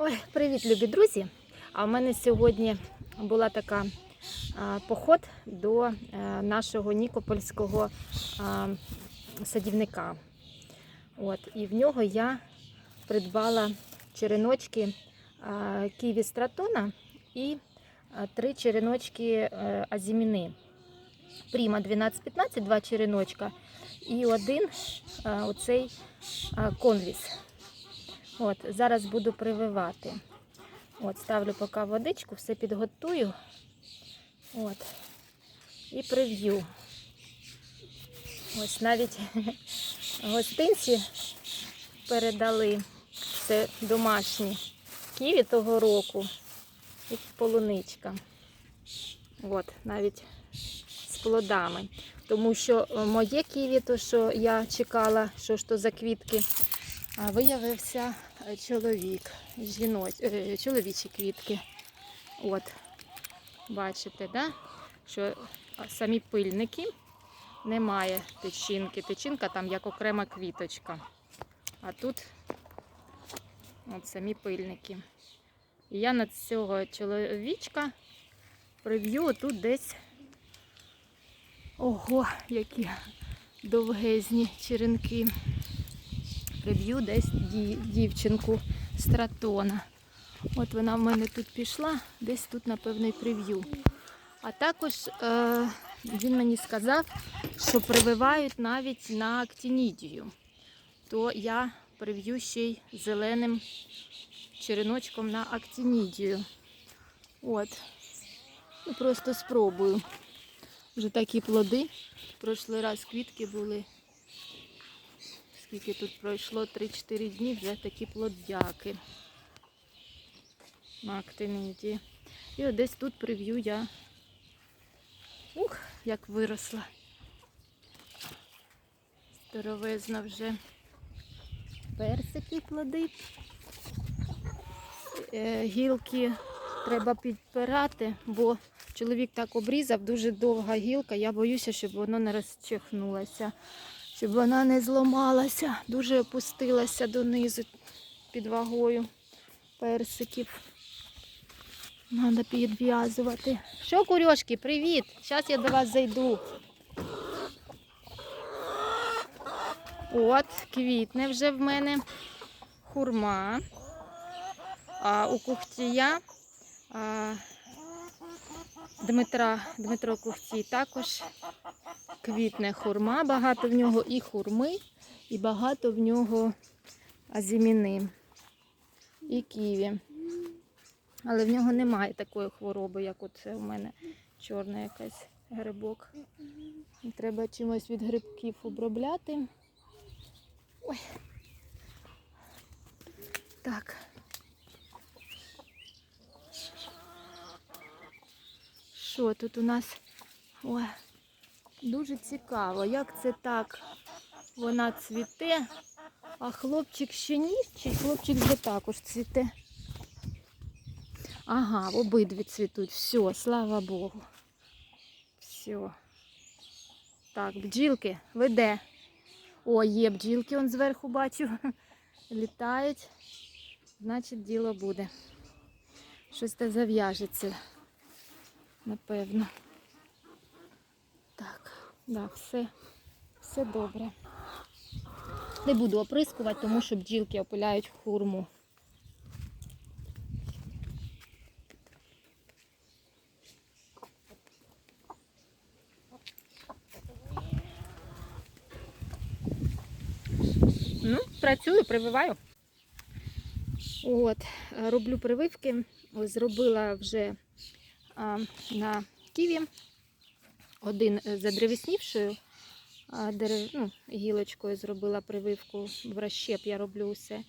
Ой, привіт, любі друзі! А в мене сьогодні була така поход до е, нашого Нікопольського садівника. От, і в нього я придбала череночки ківі стратона і три череночки е, азіміни. Пріма 12-15, два череночка, і один а, оцей конвіс. От, зараз буду прививати. От, ставлю поки водичку, все підготую. От. І прив'ю. Ось навіть гостинці передали. Це домашні ківі того року і полуничка. От, навіть з плодами. Тому що е, моє ківі, то що я чекала, що ж то за квітки, виявився чоловік, жіноч, е, чоловічі квітки. От, бачите, да? що самі пильники немає тичинки. Тичинка там як окрема квіточка. А тут от самі пильники. І я на цього чоловічка прив'ю тут десь. Ого, які довгезні черенки приб'ю десь ді- дівчинку стратона. От вона в мене тут пішла, десь тут, напевно, і прив'ю. А також е, він мені сказав, що прививають навіть на актінідію. То я прив'ю ще й зеленим череночком на актінідію. От. Ну, просто спробую. Вже такі плоди. Прошлий раз квітки були скільки тут пройшло 3-4 дні, вже такі плодяки на актиниді. І от десь тут прив'ю я. Ух, як виросла. Здоровезна вже персики плоди. Е, Гілки треба підпирати, бо чоловік так обрізав, дуже довга гілка. Я боюся, щоб воно не розчахнулося щоб вона не зламалася, дуже опустилася донизу під вагою персиків. Треба підв'язувати. Що, курьошки, привіт! Зараз я до вас зайду. От, квітне вже в мене хурма. А у кухтія а, Дмитра, Дмитро Кухтій також квітне хурма, багато в нього і хурми, і багато в нього азіміни і ківі. Але в нього немає такої хвороби, як оце у мене чорна якась грибок. Треба чимось від грибків обробляти. Ой. Так. Що тут у нас? Ой. Дуже цікаво, як це так вона цвіте, а хлопчик ще ні, чи хлопчик вже також цвіте. Ага, обидві цвітуть. Все, слава Богу. Все. Так, бджілки, ви де? О, є бджілки, он зверху бачу. Літають. Значить, діло буде. Щось те зав'яжеться, напевно. Да, все, все добре. Не буду оприскувати, тому що бджілки опиляють хурму. Ну, працюю, прививаю. От, роблю прививки. Ось зробила вже а, на ківі один е, задревеснівшою дерев... ну, гілочкою зробила прививку, в розщеп я роблю все,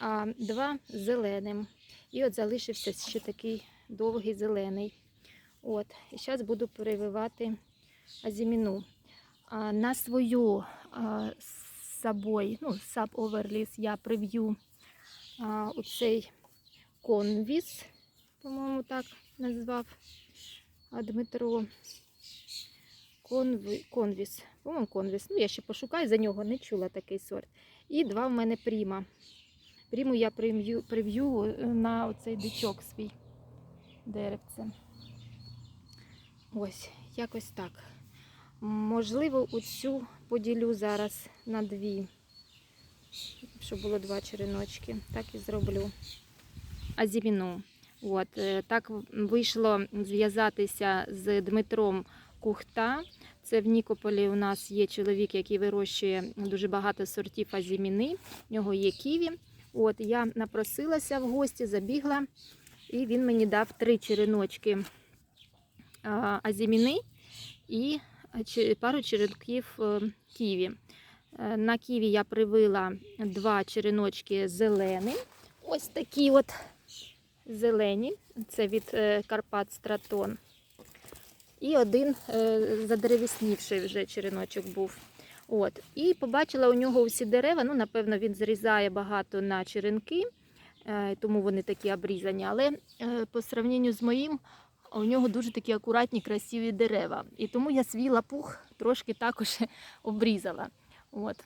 а два зеленим. І от залишився ще такий довгий зелений. От, І зараз буду прививати азіміну. А, на свою а, з собою, ну, саб оверліс я прив'ю оцей конвіс, по-моєму, так назвав Дмитро. Конві, конвіс. По-моєму, конвіс. Ну, я ще пошукаю, за нього не чула такий сорт. І два в мене пріма. Пріму я прив'ю, е, на оцей дичок свій деревце. Ось, якось так. Можливо, оцю поділю зараз на дві, щоб було два череночки. Так і зроблю. Азіміну. От, е, так вийшло зв'язатися з Дмитром Кухта. Це в Нікополі у нас є чоловік, який вирощує дуже багато сортів азіміни. В нього є ківі. От, я напросилася в гості, забігла, і він мені дав три череночки азіміни і пару черенків е, ківі. Е, На ківі я привила два череночки зелені. Ось такі от зелені. Це від е, Карпат Стратон. І один е, задеревіснівший вже череночок був. От. І побачила у нього усі дерева. Ну, напевно, він зрізає багато на черенки, е, тому вони такі обрізані. Але е, по сравненню з моїм, у нього дуже такі акуратні, красиві дерева. І тому я свій лапух трошки також обрізала. От.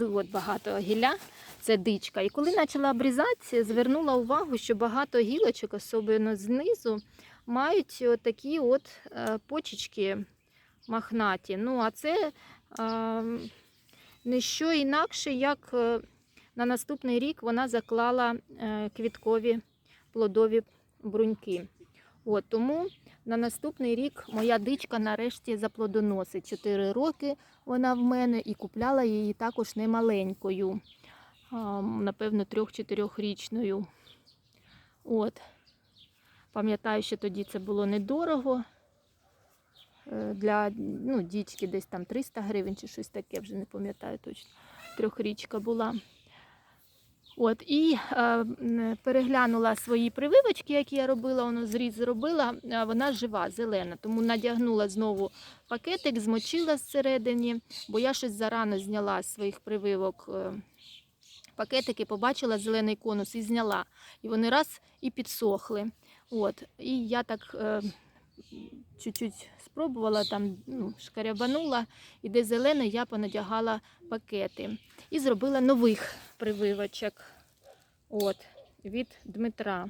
От багато гілля, це дичка. І коли почала обрізати, звернула увагу, що багато гілочок, особливо знизу, мають такі от е, почечки махнаті. Ну, а це е, не що інакше, як е, на наступний рік вона заклала е, квіткові плодові бруньки. От, тому на наступний рік моя дичка нарешті заплодоносить. 4 роки вона в мене і купляла її також немаленькою, напевно, 3-4-річною. От. Пам'ятаю, що тоді це було недорого. Е, Для ну, дічки десь там 300 гривень чи щось таке, вже не пам'ятаю точно. Трьохрічка була. От, і е, переглянула свої прививочки, які я робила, воно зріз зробила, вона жива, зелена. Тому надягнула знову пакетик, змочила зсередині, бо я щось зарано зняла з своїх прививок е, пакетики, побачила зелений конус і зняла. І вони раз і підсохли. От. І я так е, чуть-чуть спробувала, там ну, шкарябанула, і де зелене, я понадягала пакети. І зробила нових прививочок от, від Дмитра.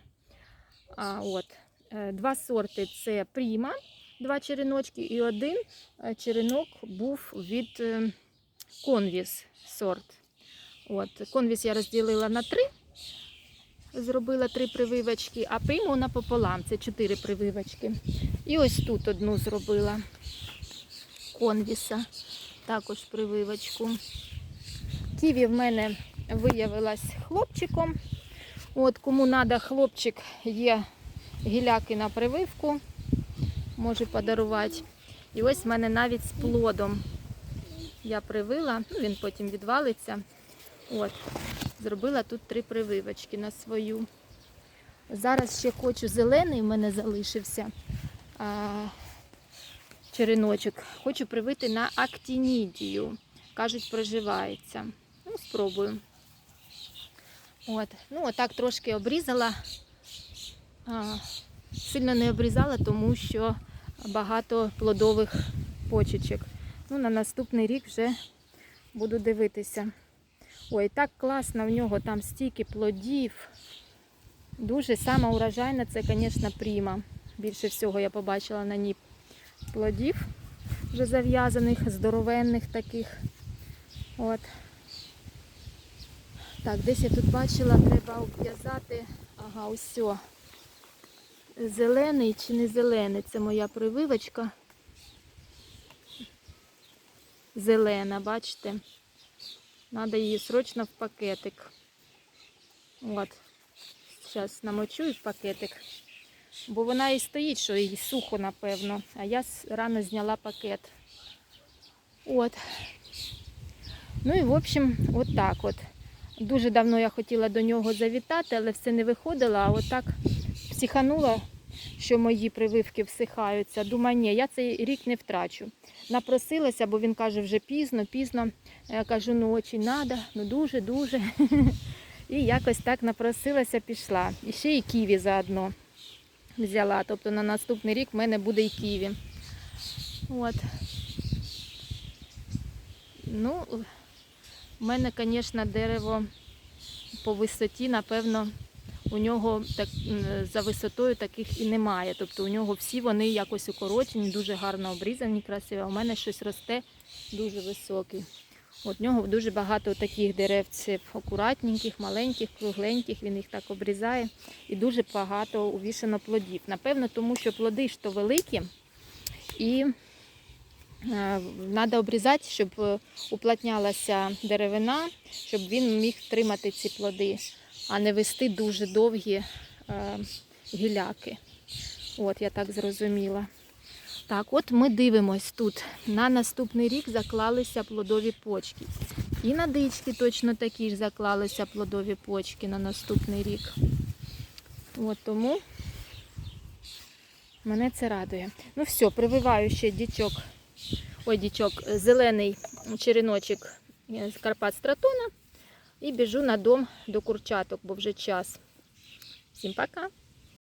А, от, е, два сорти це Пріма, два череночки, і один е, черенок був від е, Конвіс сорт. От, конвіс я розділила на три, зробила три прививочки, а прийму напополам, це чотири прививочки. І ось тут одну зробила конвіса, також прививочку. Ківі в мене виявилась хлопчиком. От кому треба хлопчик, є гіляки на прививку, може подарувати. І ось в мене навіть з плодом я привила, ну, він потім відвалиться. От, зробила тут три прививочки на свою. Зараз ще хочу зелений, в мене залишився а, череночок. Хочу привити на актінідію. Кажуть, проживається. Ну, спробую. От. Ну, отак трошки обрізала. А, сильно не обрізала, тому що багато плодових почечок. Ну, на наступний рік вже буду дивитися. Ой, так класно в нього там стільки плодів. Дуже сама урожайна це, звісно, пріма. Більше всього я побачила на ній плодів вже зав'язаних, здоровенних таких. От. Так, десь я тут бачила, треба обв'язати. Ага, ось. Зелений чи не зелений? Це моя прививочка. Зелена, бачите? Треба її срочно в пакетик. От. Зараз намочу і в пакетик. Бо вона і стоїть, що їй сухо, напевно. А я рано зняла пакет. От. Ну і в общем, от так от. Дуже давно я хотіла до нього завітати, але все не виходило, а отак психанула, що мої прививки всихаються. Думаю, ні, я цей рік не втрачу. Напросилася, бо він каже, вже пізно, пізно. Я кажу, ну очень треба, ну дуже, дуже. І якось так напросилася, пішла. І ще і ківі заодно взяла. Тобто на наступний рік в мене буде і ківі. От. Ну, в мене, звісно, дерево по висоті, напевно, у нього так, за висотою таких і немає. Тобто у нього всі вони якось укорочені, дуже гарно обрізані, красиві. А у мене щось росте дуже високий. От нього дуже багато таких деревців, акуратненьких, маленьких, кругленьких. Він їх так обрізає. І дуже багато увішано плодів. Напевно, тому що плоди ж то великі. І треба обрізати, щоб е, уплотнялася деревина, щоб він міг тримати ці плоди, а не вести дуже довгі е, гіляки. От, я так зрозуміла. Так, от ми дивимось тут. На наступний рік заклалися плодові почки. І на дички точно такі ж заклалися плодові почки на наступний рік. От тому мене це радує. Ну все, прививаю ще дічок. Ой, дічок, зелений череночок е, з Карпат Стратона. І біжу на дом до курчаток, бо вже час. Всім пока!